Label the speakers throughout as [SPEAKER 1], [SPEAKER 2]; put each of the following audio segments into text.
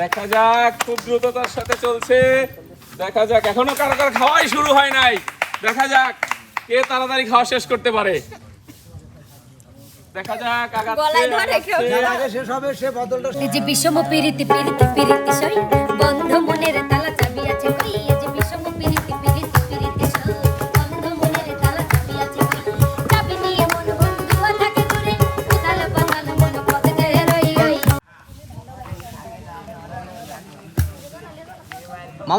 [SPEAKER 1] দেখা যাক খুব দ্রুততার সাথে চলছে। দেখা যাক এখনও কারও কারও খাওয়াই শুরু হয় নাই। দেখা যাক কে তাড়াতাড়ি খাওয়া শেষ করতে পারে। দেখা যাক।
[SPEAKER 2] আগে শেষ হবে সে বদলটা
[SPEAKER 3] এই যে বিষম পিরিতি পিরিতি পিরিতি সই বন্ধ মনের তালা চাবি আছে। কই এই যে বিষম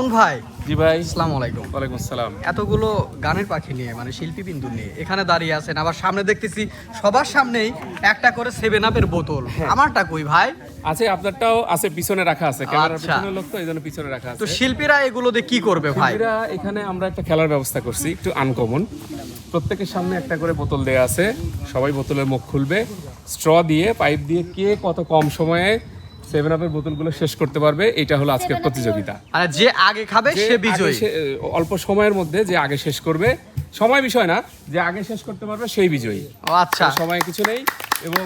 [SPEAKER 4] মামুন ভাই?
[SPEAKER 1] জি ভাই।
[SPEAKER 4] আসসালামু আলাইকুম।
[SPEAKER 1] ওয়ালাইকুম আসসালাম।
[SPEAKER 4] এতগুলো গানের পাখি নিয়ে মানে শিল্পী বিন্দু নিয়ে এখানে দাঁড়িয়ে আছেন আবার সামনে দেখতেছি সবার সামনেই একটা করে সেভেন আপের বোতল। আমারটা কই ভাই?
[SPEAKER 1] আছে আপনারটাও আছে পিছনে রাখা আছে ক্যামেরার
[SPEAKER 4] আচ্ছা।
[SPEAKER 1] পিছনে লোক তো এই জন্য পিছনে রাখা আছে।
[SPEAKER 4] তো শিল্পীরা এগুলো দিয়ে কি করবে ভাই?
[SPEAKER 1] শিল্পীরা এখানে আমরা একটা খেলার ব্যবস্থা করছি একটু আনকমন প্রত্যেকের সামনে একটা করে বোতল দেয়া আছে সবাই বোতলের মুখ খুলবে। স্ট্র দিয়ে পাইপ দিয়ে কে কত কম সময়ে সেভেন আপের বোতলগুলো শেষ করতে পারবে। এটা হলো আজকের প্রতিযোগিতা।
[SPEAKER 4] মানে যে আগে খাবে সে বিজয়ী।
[SPEAKER 1] অল্প সময়ের মধ্যে যে আগে শেষ করবে। সময় বিষয় না যে আগে শেষ করতে পারবে সেই বিজয়ী।
[SPEAKER 4] ও আচ্ছা।
[SPEAKER 1] সময় কিছু নেই এবং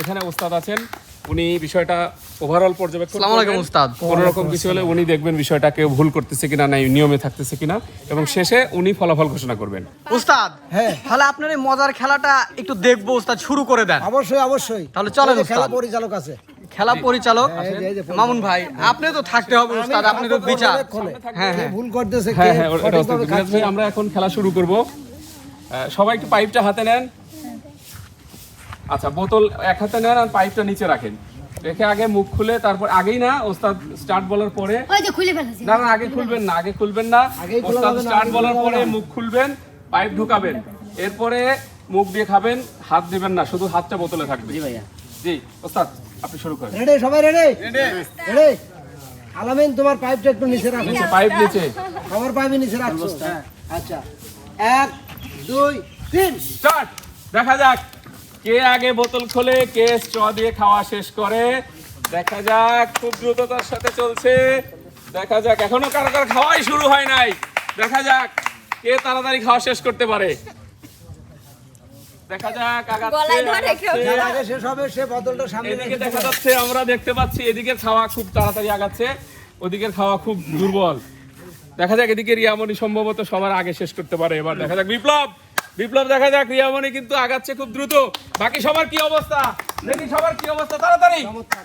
[SPEAKER 1] এখানে ওস্তাদ আছেন। উনি বিষয়টা ওভারঅল পর্যবেক্ষণ
[SPEAKER 4] আসসালামু আলাইকুম। ওস্তাদ।
[SPEAKER 1] কোনো রকম কিছু হলে উনি দেখবেন বিষয়টা কেউ ভুল করতেছে কিনা নাই নিয়মে থাকতেছে কিনা। এবং শেষে উনি ফলাফল ঘোষণা করবেন।
[SPEAKER 4] উস্তাদ
[SPEAKER 2] হ্যাঁ।
[SPEAKER 4] তাহলে আপনার এই মজার খেলাটা একটু দেখব উস্তাদ শুরু করে দেন।
[SPEAKER 2] অবশ্যই অবশ্যই।
[SPEAKER 4] তাহলে চলেন,
[SPEAKER 2] খেলা পরিচালক আছে।
[SPEAKER 4] খেলা পরিচালক
[SPEAKER 2] এই যে- এই যে
[SPEAKER 4] মামুন ভাই আপনি তো থাকতে হবে উস্তাদ আপনি তো বিচার। হ্যাঁ হ্যাঁ।
[SPEAKER 2] ভুল করতেছে কে?
[SPEAKER 1] হ্যাঁ হ্যাঁ ওটা ভাই আমরা এখন খেলা শুরু করব। সবাই একটু পাইপটা হাতে নেন। আচ্ছা বোতল এক হাতে নেন আর পাইপটা নিচে রাখেন। রেখে আগে মুখ খুলে তারপর আগেই না ওস্তাদ স্টার্ট বলার পরে
[SPEAKER 3] ওই যে খুলে ফেলেছি।
[SPEAKER 1] না না আগে খুলবেন না আগে খুলবেন না। ওস্তাদ স্টার্ট বলার পরে মুখ খুলবেন পাইপ ঢুকাবেন। এরপরে মুখ দিয়ে খাবেন হাত দিবেন না শুধু হাতটা বোতলে থাকবে। জি ভাইয়া। জি ওস্তাদ। আপনি শুরু করেন।
[SPEAKER 2] রেডি সবাই রেডি রেডি আলামিন তোমার পাইপটা একটু নিচে রাখো।
[SPEAKER 1] নিচে পাইপ নিচে।
[SPEAKER 2] আমার পাইপে নিচে রাখছো। হ্যাঁ। আচ্ছা। এক দুই তিন।
[SPEAKER 1] স্টার্ট দেখা যাক কে আগে বোতল খোলে কে স্ট্র দিয়ে খাওয়া শেষ করে। দেখা যাক খুব দ্রুততার সাথে চলছে। দেখা যাক এখনও কারও কারও খাওয়াই শুরু হয় নাই। দেখা যাক কে তাড়াতাড়ি খাওয়া শেষ করতে পারে। দেখা যাক
[SPEAKER 2] আগে শেষ হবে সে বোতলটা সামনে
[SPEAKER 1] এদিকে দেখা যাচ্ছে আমরা দেখতে পাচ্ছি খাওয়া খুব তাড়াতাড়ি আগাচ্ছে ওদিকের খাওয়া খুব দুর্বল। দেখা যাক এদিকে রিয়ামণি সম্ভবত সবার আগে শেষ করতে পারে এবার। দেখা যাক বিপ্লব! বিপ্লব দেখা যাক রিয়ামণি কিন্তু আগাচ্ছে খুব দ্রুত। বাকি সবার কি অবস্থা? দেখি সবার কি অবস্থা তাড়াতাড়ি!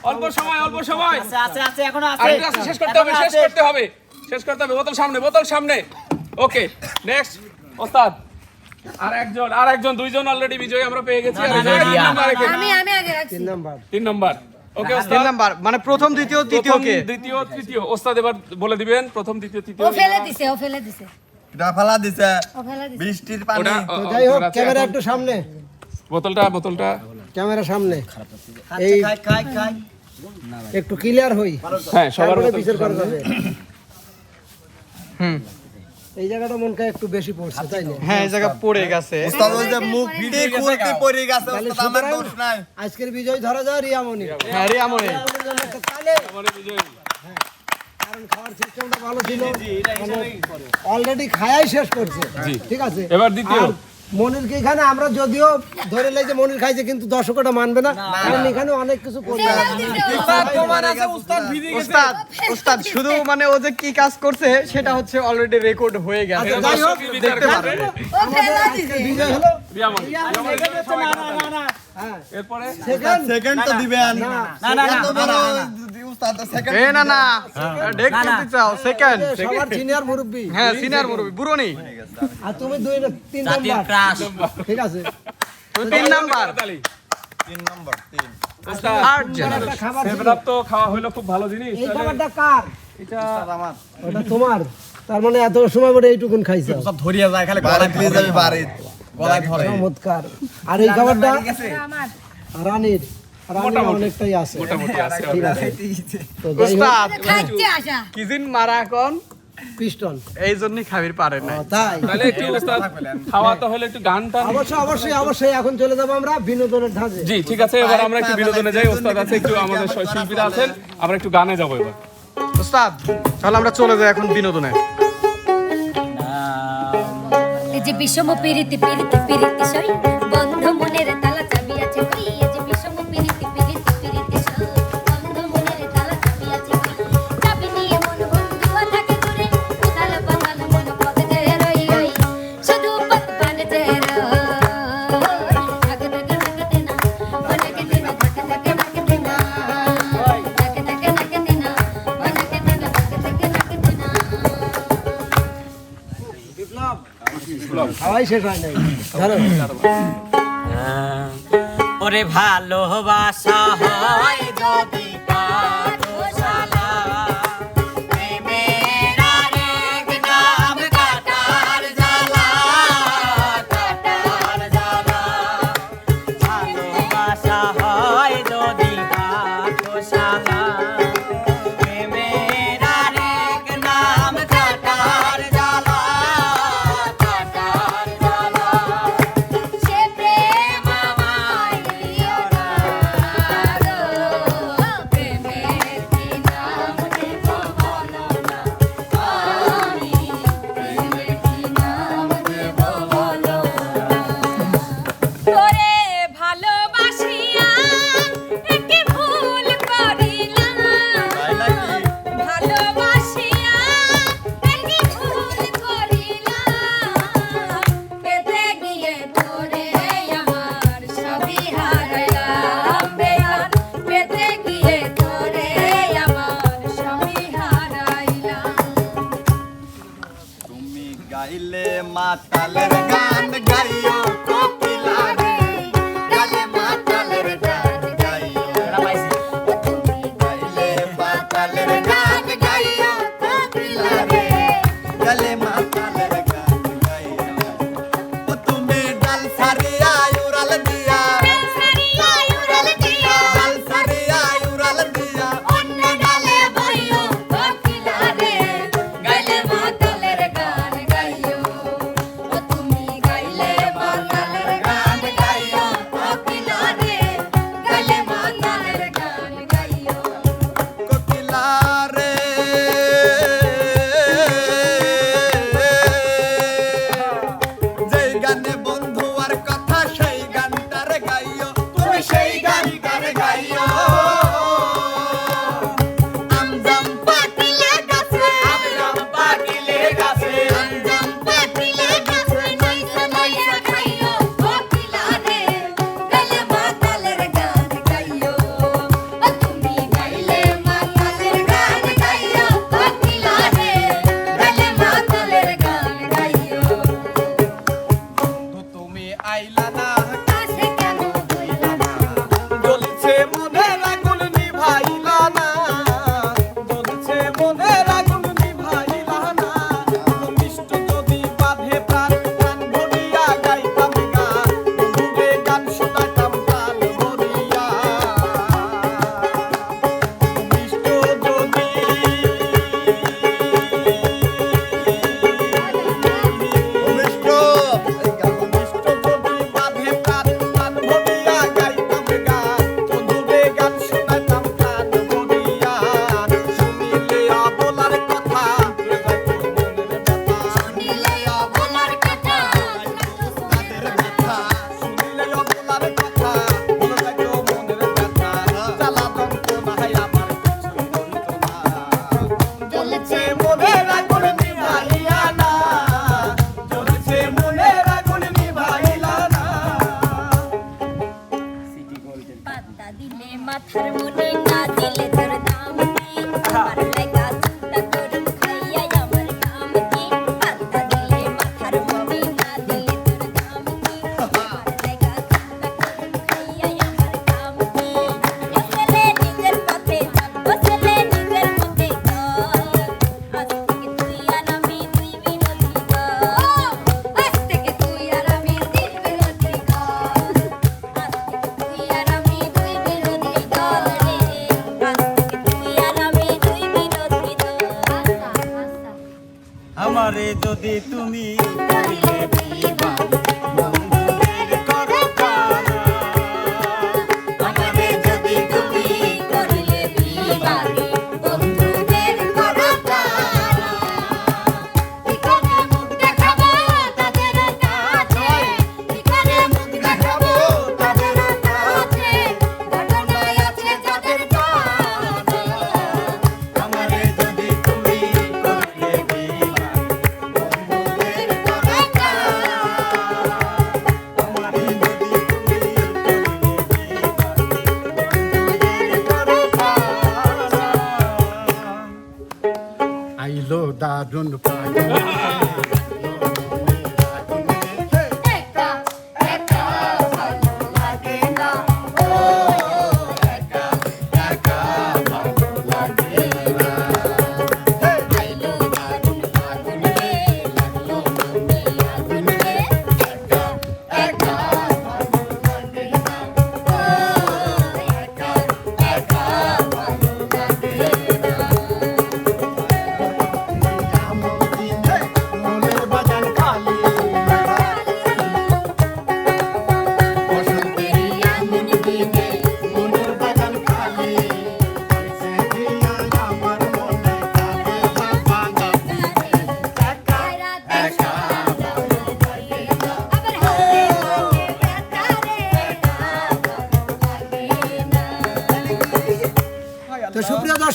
[SPEAKER 1] অল্প সময় অল্প সময়!
[SPEAKER 5] আছে আছে এখনও আছে,
[SPEAKER 1] শেষ করতে হবে শেষ করতে হবে। শেষ করতে হবে বোতল সামনে বোতল সামনে। ওকে নেক্সট ওস্তাদ। আর একজন আর একজন দুইজন অলরেডি বিজয়ী আমরা পেয়ে গেছি।
[SPEAKER 3] আমি আমি আগে রাখছি।
[SPEAKER 2] তিন নাম্বার
[SPEAKER 1] তিন নম্বর ওকে
[SPEAKER 4] তিন নাম্বার মানে প্রথম দ্বিতীয় তৃতীয় কে?
[SPEAKER 1] দ্বিতীয় তৃতীয়। ওস্তাদ এবার বলে দিবেন প্রথম দ্বিতীয় তৃতীয়
[SPEAKER 3] ও ফেলে দিছে ও ফেলে দিছে।
[SPEAKER 6] ফালা দিছে।
[SPEAKER 3] ও ফেলে দিছে।
[SPEAKER 6] বৃষ্টির পানি।
[SPEAKER 2] তো যাই হোক ক্যামেরা একটু সামনে।
[SPEAKER 1] বোতলটা বোতলটা।
[SPEAKER 2] ক্যামেরা সামনে। এই
[SPEAKER 5] খাই খাই খাই
[SPEAKER 2] একটু ক্লিয়ার হই।
[SPEAKER 1] হ্যাঁ সবার
[SPEAKER 2] বিচার করা যাবে।
[SPEAKER 4] হুম।
[SPEAKER 2] এই জায়গাটা মনকে একটু বেশি পড়ছে তাই না?
[SPEAKER 4] হ্যাঁ এই জায়গা পড়ে গেছে।
[SPEAKER 6] ওস্তাদ ওই যে মুখ খুলতে পড়ে গেছে। আমার দোষ নাই।
[SPEAKER 2] আজকের বিজয় ধরা যায় রিয়ামণি।
[SPEAKER 4] হ্যাঁ
[SPEAKER 1] তাহলে বিজয়।
[SPEAKER 2] কারণ খাওয়ার সিস্টেমটা ভালো ছিল। অলরেডি খায়াই শেষ করছে। ঠিক আছে?
[SPEAKER 1] এবার দ্বিতীয়।
[SPEAKER 2] মনিরকে এখানে? আমরা যদিও ধরে লাই যে মনির খাইছে কিন্তু দর্শকটা মানবে না। কারণ এখানে অনেক কিছু করবে
[SPEAKER 4] উস্তাদ উস্তাদ শুধু মানে ও যে কি কাজ করছে সেটা হচ্ছে অলরেডি রেকর্ড হয়ে গেছে।
[SPEAKER 2] আচ্ছা,
[SPEAKER 4] দেখতে পারবে।
[SPEAKER 2] হ্যাঁ
[SPEAKER 1] এরপরে?
[SPEAKER 2] সেকেন্ড
[SPEAKER 6] সেকেন্ড তো দিবেন
[SPEAKER 2] না।
[SPEAKER 5] না না।
[SPEAKER 6] এত
[SPEAKER 5] না
[SPEAKER 6] বড় উস্তাদ সেকেন্ড
[SPEAKER 4] এ না না। ডেক করতে চাও সেকেন্ড
[SPEAKER 2] সবার সিনিয়র মুরব্বী।
[SPEAKER 4] হ্যাঁ সিনিয়র বুড়নি।
[SPEAKER 2] আর তুমি দুই তিন নাম্বার। ঠিক আছে।
[SPEAKER 4] তিন নাম্বার।
[SPEAKER 6] তিন নম্বর তিন।
[SPEAKER 1] ওস্তাদ,
[SPEAKER 4] আট জন।
[SPEAKER 2] একটা খাবার ছিল।
[SPEAKER 1] সেভেন আপ তো খাওয়া হলো খুব ভালো জিনিস
[SPEAKER 2] এই খাবারটা কার?
[SPEAKER 1] এটা
[SPEAKER 2] ওটা তোমার। তার মানে এত সময় পরে এইটুকুন খাইছে।
[SPEAKER 5] সব ধরিয়া যায় খালি
[SPEAKER 6] ফিরে যাবে বাড়ি
[SPEAKER 5] গলায় ধরে।
[SPEAKER 2] চমৎকার। আর এই খাবারটা রানীর। অনেকটাই আছে।
[SPEAKER 1] মোটামুটি আছে
[SPEAKER 2] ঠিক আছে। তো যাই হোক
[SPEAKER 4] উস্তাদ কিজিন মারা এখন?
[SPEAKER 2] পিস্টন।
[SPEAKER 4] এই জন্যই খাবির পারে না
[SPEAKER 2] তাই?
[SPEAKER 1] তাহলে একটু ওস্তাদ খাওয়া তো হলে একটু গান টান।
[SPEAKER 2] অবশ্যই অবশ্যই অবশ্যই এখন চলে যাব আমরা বিনোদনের ধাঁচে।
[SPEAKER 1] জি ঠিক আছে এবার আমরা একটু বিনোদনে যাই। ওস্তাদ আছে একটু আমাদের শিল্পীরা আছেন। আমরা একটু গানে যাব এবার।
[SPEAKER 4] উস্তাদ তাহলে আমরা চলে যাই এখন বিনোদনে।
[SPEAKER 3] যে বিষম পিরিতি পিরিতি পিরিতি সই বন্ধ মনের
[SPEAKER 2] শেষ হয় নাই। ধরো।
[SPEAKER 5] ওরে ভালোবাসা হয় যদি
[SPEAKER 3] गाइले मातल
[SPEAKER 5] गान गाइयो को रे गाइले
[SPEAKER 3] मातल गान गाइयो।
[SPEAKER 5] गाइले मातल गान गाइयो
[SPEAKER 7] को रे गाइले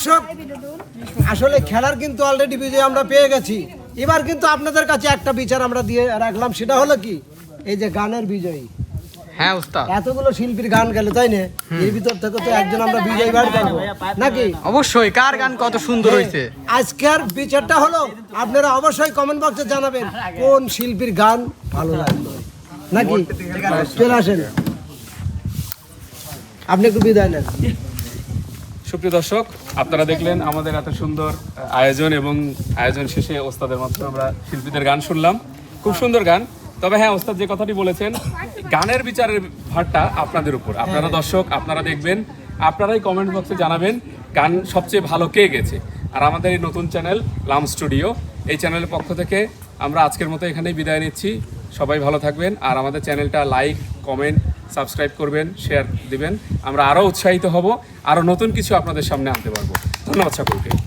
[SPEAKER 2] দর্শক আসলে খেলার কিন্তু অলরেডি বিজয় আমরা পেয়ে গেছি। এবার কিন্তু আপনাদের কাছে একটা বিচার আমরা দিয়ে রাখলাম সেটা হলো কি? এই যে গানের বিজয়ী।
[SPEAKER 4] হ্যাঁ উস্তাদ।
[SPEAKER 2] এতগুলো শিল্পীর গান গেল তাই না? এর ভিতর থেকে তো একজন আমরা বিজয়ী বার করব। নাকি?
[SPEAKER 4] অবশ্যই কার গান কত সুন্দর হয়েছে?
[SPEAKER 2] আজকের বিচারটা হলো আপনারা অবশ্যই কমেন্ট বক্সে জানাবেন কোন শিল্পীর গান ভালো লাগল? নাকি? চলে আসেন। আপনি একটু বিদায় নেন।
[SPEAKER 1] সুপ্রিয় দর্শক, আপনারা দেখলেন আমাদের এত সুন্দর আয়োজন এবং আয়োজন শেষে ওস্তাদের মাধ্যমে আমরা শিল্পীদের গান শুনলাম। খুব সুন্দর গান। তবে হ্যাঁ ওস্তাদ যে কথাটি বলেছেন, গানের বিচারের ভারটা আপনাদের উপর। আপনারা দর্শক, আপনারা দেখবেন, আপনারাই কমেন্ট বক্সে জানাবেন গান সবচেয়ে ভালো কে গেছে। আর আমাদের এই নতুন চ্যানেল লাম স্টুডিও, এই চ্যানেলের পক্ষ থেকে আমরা আজকের মতো এখানেই বিদায় নিচ্ছি। সবাই ভালো থাকবেন। আর আমাদের চ্যানেলটা লাইক কমেন্ট সাবস্ক্রাইব করবেন শেয়ার দিবেন। আমরা আরও উৎসাহিত হব, আরও নতুন কিছু আপনাদের সামনে আনতে পারব। ধন্যবাদ সকলকে।